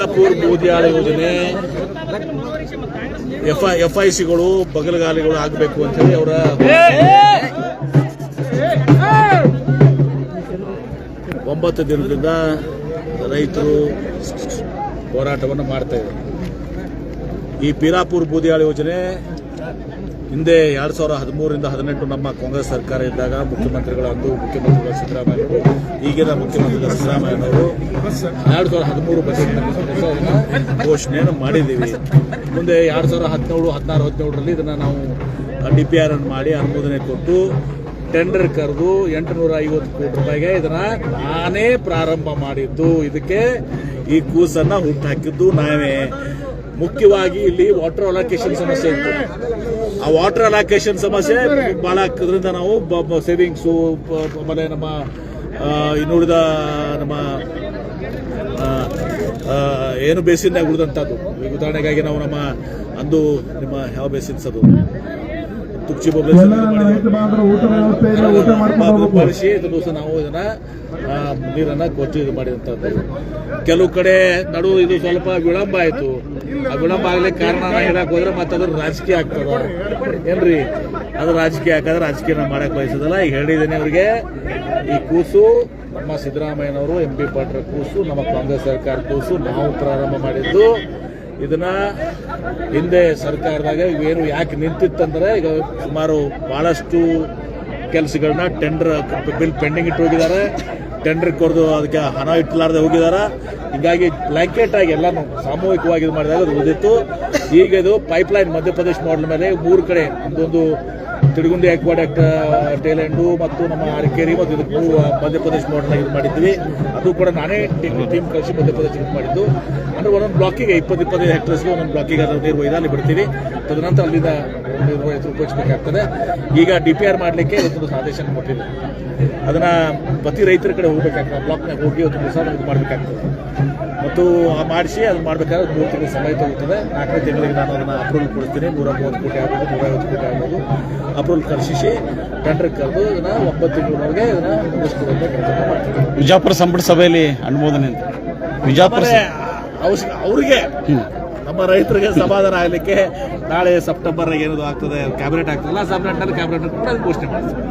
ಬೂದಿಯಾಳ ಯೋಜನೆ F F I ಸಿಗಳು ಬಗಲಗಾಲಿಗಳು ಆಗಬೇಕು ಅಂತ ಹೇಳಿ ಅವರ ಒಂಬತ್ತು ದಿನದಿಂದ ರೈತರು ಹೋರಾಟವನ್ನು ಮಾಡ್ತಾ ಇದ್ದಾರೆ. ಈ ಪೀರಾಪುರ್ ಬೂದಿಯಾಳ ಯೋಜನೆ ಹಿಂದೆ ಎರಡು ಸಾವಿರ ಹದಿಮೂರಿಂದ ಹದಿನೆಂಟು ನಮ್ಮ ಕಾಂಗ್ರೆಸ್ ಸರ್ಕಾರ ಇದ್ದಾಗ ಮುಖ್ಯಮಂತ್ರಿಗಳಂದು ಮುಖ್ಯಮಂತ್ರಿಗಳ ಸಿದ್ದರಾಮಯ್ಯವರು ಈಗಿನ ಮುಖ್ಯಮಂತ್ರಿಗಳ ಸಿದ್ದರಾಮಯ್ಯನವರು, ಎರಡು ಸಾವಿರದ ಹದಿಮೂರು ಬಜೆಟ್ನ ಘೋಷಣೆಯನ್ನು ಮಾಡಿದ್ದೀವಿ. ಮುಂದೆ ಎರಡು ಸಾವಿರ ಹದಿನೇಳು, ಹದಿನಾರು, ಹದಿನೇಳರಲ್ಲಿ ಇದನ್ನು ನಾವು ಡಿ ಪಿ ಆರ್ ಅನ್ನು ಮಾಡಿ ಅನುಮೋದನೆ ಕೊಟ್ಟು ಟೆಂಡರ್ ಕರೆದು ಎಂಟುನೂರ ಐವತ್ತು ಕೋಟಿ ರೂಪಾಯಿಗೆ ಇದನ್ನು ನಾನೇ ಪ್ರಾರಂಭ ಮಾಡಿದ್ದು. ಇದಕ್ಕೆ ಈ ಕೂಸನ್ನು ಹುಟ್ಟಾಕಿದ್ದು ನಾವೇ. ಮುಖ್ಯವಾಗಿ ಇಲ್ಲಿ ವಾಟರ್ ಅಲೋಕೇಶನ್ ಸಮಸ್ಯೆ ಇತ್ತು. ವಾಟರ್ ಅಲಾಕೇಶನ್ ಸಮಸ್ಯೆ ಬಹಳ ಆಗ್ತದ್ರಿಂದ ನಾವು ಸೇವಿಂಗ್ಸು ಆಮೇಲೆ ನಮ್ಮ ಆ, ಇನ್ನುಳಿದ ನಮ್ಮ ಆ, ಆ, ಏನು ಬೇಸಿನ್ ಉಳಿದಂಥದ್ದು. ಉದಾಹರಣೆಗಾಗಿ ನಾವು ನಮ್ಮ ಅಂದು ನಿಮ್ಮ ಯಾವ ಬೇಸಿನ್ಸ್ ಅದು? ಬಾಂಧವರು ಊಟ ಮಾಡ್ಕೊಂಡು ಬಳಸಿ ಇದು ದಿವಸ ನಾವು ಇದನ್ನ ನೀರನ್ನ ಕೊಚ್ಚಿ ಇದು ಮಾಡಿದಂಥದ್ದು. ಕೆಲವು ಕಡೆ ನಡು ಇದು ಸ್ವಲ್ಪ ವಿಳಂಬ ಆಯ್ತು. ಆ ವಿಳಂಬ ಆಗ್ಲಿಕ್ಕೆ ಕಾರಣ ಹೇಳಕ್ ಹೋದ್ರೆ ಮತ್ತೆ ಅದ್ರ ರಾಜಕೀಯ ಆಗ್ತದ. ಏನ್ರಿ? ಅದು ರಾಜಕೀಯ ಹಾಕಿದ್ರೆ ರಾಜಕೀಯ ಮಾಡಕ್ ಬಯಸೋದಲ್ಲ. ಈಗ ಹೇಳಿದ್ದೀನಿ ಅವ್ರಿಗೆ ಈ ಕೂಸು ನಮ್ಮ ಸಿದ್ದರಾಮಯ್ಯನವರು ಎಂ ಪಿ ಪಾಟ್ರ ಕೂಸು ನಮ್ಮ ಕಾಂಗ್ರೆಸ್ ಸರ್ಕಾರ ಕೂಸು ನಾವು ಪ್ರಾರಂಭ ಮಾಡಿದ್ದು ಇದನ್ನ ಹಿಂದೆ ಸರ್ಕಾರದಾಗ ಏನು ಯಾಕೆ ನಿಂತಿತ್ತಂದ್ರೆ ಈಗ ಸುಮಾರು ಬಹಳಷ್ಟು ಕೆಲಸಗಳನ್ನ ಟೆಂಡರ್ ಬಿಲ್ ಪೆಂಡಿಂಗ್ ಇಟ್ಟು ಹೋಗಿದ್ದಾರೆ. ಟೆಂಡರ್ ಕೊರೆದು ಅದಕ್ಕೆ ಹಣ ಇಟ್ಟಲಾರ್ದೆ ಹೋಗಿದ್ದಾರೆ. ಹೀಗಾಗಿ ಬ್ಲಾಂಕೆಟ್ ಆಗಿ ಎಲ್ಲಾನು ಸಾಮೂಹಿಕವಾಗಿ ಇದು ಮಾಡಿದಾಗ ಅದು ಉಳಿದಿತ್ತು. ಈಗ ಇದು ಪೈಪ್ಲೈನ್ ಮಧ್ಯಪ್ರದೇಶ ಮಾಡಲ್ ಮೇಲೆ ಮೂರು ಕಡೆ ಒಂದೊಂದು ತಿರುಗುಂಡಿ ಅಕ್ವಾಡಕ್ಟ್ ಟೇಲೆಂಡು ಮತ್ತು ನಮ್ಮ ಅರಕೇರಿ ಮತ್ತು ಇದಕ್ಕೂ ಮಧ್ಯಪ್ರದೇಶ ಮಾಡಲ್ ಇದು ಮಾಡಿದ್ವಿ ಅದು ಕೂಡ ನಾನೇ ಟೀಮ್ ಟೀಮ್ ಕಳಿಸಿ ಮಧ್ಯಪ್ರದೇಶ ಇದು ಮಾಡಿದ್ದು. ಅಂದರೆ ಒಂದೊಂದು ಬ್ಲಾಕಿಗೆ ಇಪ್ಪತ್ತು ಇಪ್ಪತ್ತೈದು ಹೆಕ್ಟರ್ಸ್ಗೆ ಒಂದೊಂದು ಬ್ಲಾಕಿಗೆ ಅದರ ನೀರು ಒಯ್ದು ಅಲ್ಲಿ ಬಿಡ್ತೀವಿ. ತದನಂತರ ಅಲ್ಲಿಂದ ಉಪಯೋಗಿಸಬೇಕಾಗ್ತದೆ. ಈಗ ಡಿ ಪಿ ಆರ್ ಮಾಡಲಿಕ್ಕೆ ಇವತ್ತೊಂದು ಆದೇಶ ಕೊಟ್ಟಿದೆ ಅದನ್ನು ಪ್ರತಿ ರೈತರ ಕಡೆ ಹೋಗಬೇಕಾಗ್ತದೆ. ಬ್ಲಾಕ್ನಾಗ ಹೋಗಿ ಒಂದು ದಿವಸ ಇದು ಮಾಡಬೇಕಾಗ್ತದೆ. ಮತ್ತು ಆ ಮಾಡಿಸಿ ಅದು ಮಾಡಬೇಕಾದ್ರೆ ಮೂರು ತಿಂಗಳು ಸಮಯ ತಗೋತದೆ. ನಾಲ್ಕನೇ ತಿಂಗಳಿಗೆ ನಾನು ಅದನ್ನು ಅಪ್ರೂವಲ್ ಕೊಡ್ತೀನಿ. ನೂರ ಮೂವತ್ತು ಕೋಟಿ ಆಗ್ಬೋದು ನೂರ ಐವತ್ತು ಕೋಟಿ ಆಗ್ಬೋದು. ಅಪ್ರೂವಲ್ ಕಳಿಸಿ ಟೆಂಡರ್ ಕರೆದು ಇದನ್ನು ಒಂಬತ್ತು ತಿಂಗಳವರೆಗೆ ಇದನ್ನು ಮುಗಿಸ್ಕೊಡುವಂಥ ಕೆಲಸ ಮಾಡ್ತೀನಿ ವಿಜಾಪುರ ಸಂಪುಟ ಸಭೆಯಲ್ಲಿ ಅನುಮೋದನೆ ಅಂತ. ವಿಜಾಪುರ ಅವರಿಗೆ ಅವಶ್ಯ ಅವ್ರಿಗೆ ನಮ್ಮ ರೈತರಿಗೆ ಸಮಾಧಾನ ಆಗಲಿಕ್ಕೆ ನಾಳೆ ಸೆಪ್ಟೆಂಬರ್ ಏನದು ಆಗ್ತದೆ ಕ್ಯಾಬಿನೆಟ್ ಆಗ್ತದಲ್ಲ ಸೆಪ್ಟೆಂಬರ್ ಕ್ಯಾಬಿನೆಟ್ ಕೂಡ ಘೋಷಣೆ ಮಾಡ್ತೀವಿ.